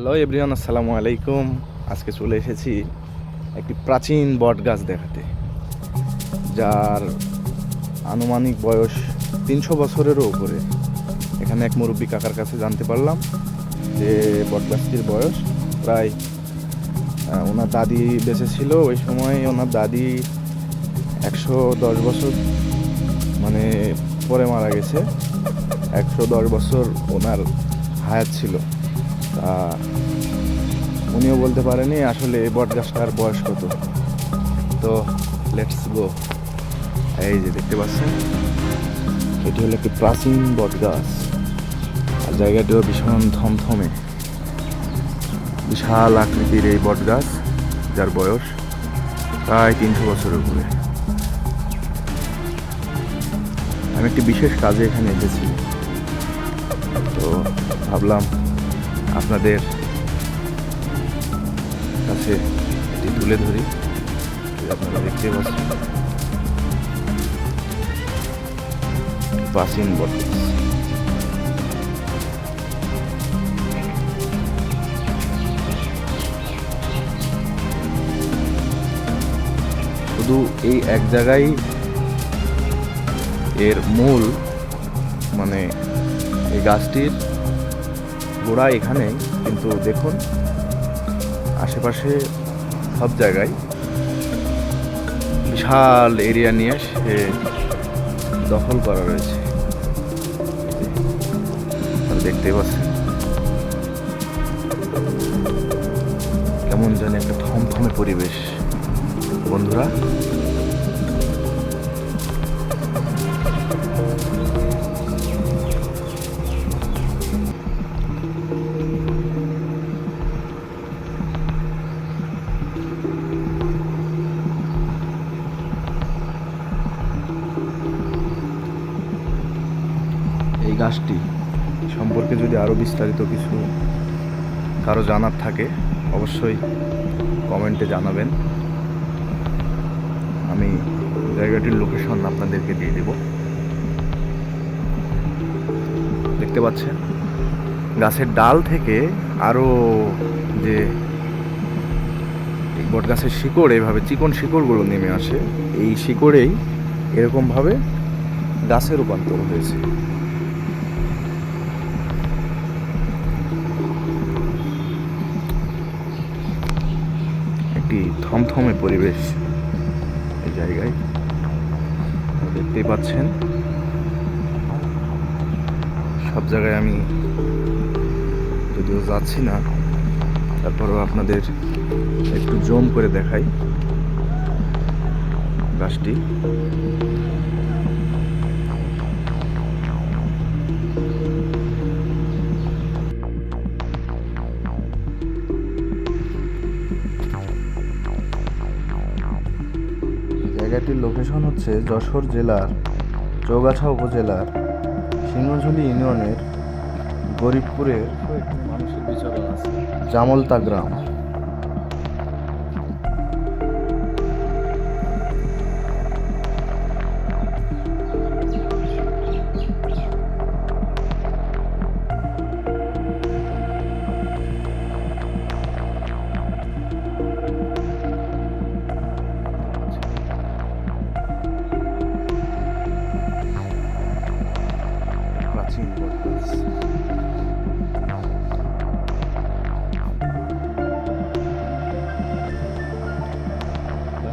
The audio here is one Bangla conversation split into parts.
হ্যালো এভরিওয়ান, আসসালামু আলাইকুম। আজকে চলে এসেছি একটি প্রাচীন বট গাছ দেখাতে, যার আনুমানিক বয়স তিনশো বছরেরও উপরে। এখানে এক মুরব্বী কাকার কাছে জানতে পারলাম যে বট গাছটির বয়স প্রায় ওনার দাদি বেঁচে ছিল ওই সময়, ওনার দাদি একশো দশ বছর মানে পরে মারা গেছে, একশো দশ বছর ওনার হায়াত ছিল। তা উনিও বলতে পারেনি, আসলে এই বট গাছটার বয়স কত? তো লেটস গো এই যে, দেখতে পাচ্ছেন? এটি হলো একটি প্রাচীন বট গাছ আর জায়গাটিও ভীষণ থমথমে। বিশাল আকৃতির এই বট গাছ যার বয়স প্রায় তিনশো বছরের উপরে। আমি একটি বিশেষ কাজে এখানে এসেছি। তো, ভাবলাম আপনাদের কাছে এটি তুলে ধরি। আপনারা দেখতে পাচ্ছেন। প্রাচীন বটগাছ শুধু এই এক জায়গায় এর মূল মানে এই গাছটির গোড়া এখানে, কিন্তু দেখুন, আশেপাশে সব জায়গায় বিশাল এরিয়া নিয়ে সে দখল করা রয়েছে। দেখতে পাচ্ছেন। কেমন জানি একটা থমথমে পরিবেশ। বন্ধুরা গাছটি সম্পর্কে যদি আরও বিস্তারিত কিছু কারও জানার থাকে, অবশ্যই কমেন্টে জানাবেন। আমি জায়গাটির লোকেশন আপনাদেরকে দিয়ে দেব। দেখতে পাচ্ছেন? গাছের ডাল থেকে আরও যে বট গাছের শিকড়, এভাবে চিকন শিকড়গুলো নেমে আসে। এই শিকড়েই এরকমভাবে গাছে রূপান্তর হয়েছে। একটি থমথমে পরিবেশ এই জায়গায়? দেখতেই পাচ্ছেন। সব জায়গায় আমি যদিও যাচ্ছি না, তারপরেও আপনাদের একটু জম করে দেখাই গাছটি। জায়গাটির লোকেশন হচ্ছে যশোর জেলার চৌগাছা উপজেলার সিংহঝুলি ইউনিয়নের গরিবপুরের মানুষের বিচরণ আছে। জামলতা গ্রাম।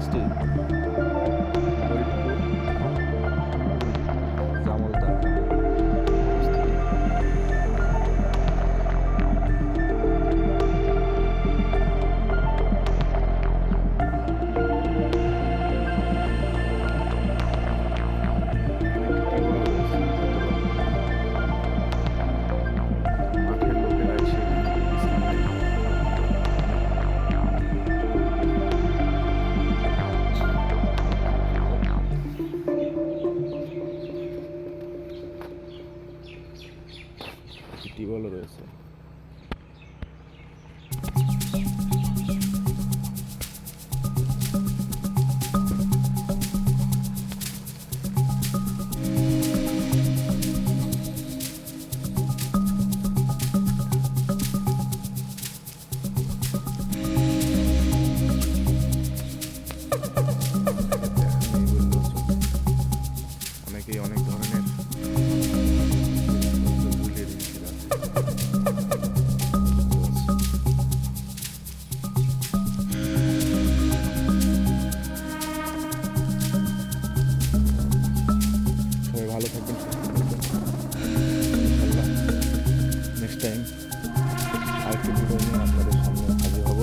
Let's do it. টিউবওয়েলও রয়েছে? অনেকেই অনেক ভিডিও নিয়ে আপনাদের সামনে হাজির হব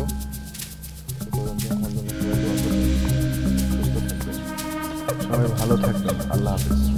আমার জন্য সবাই ভালো থাকবেন আল্লাহ হাফিজ।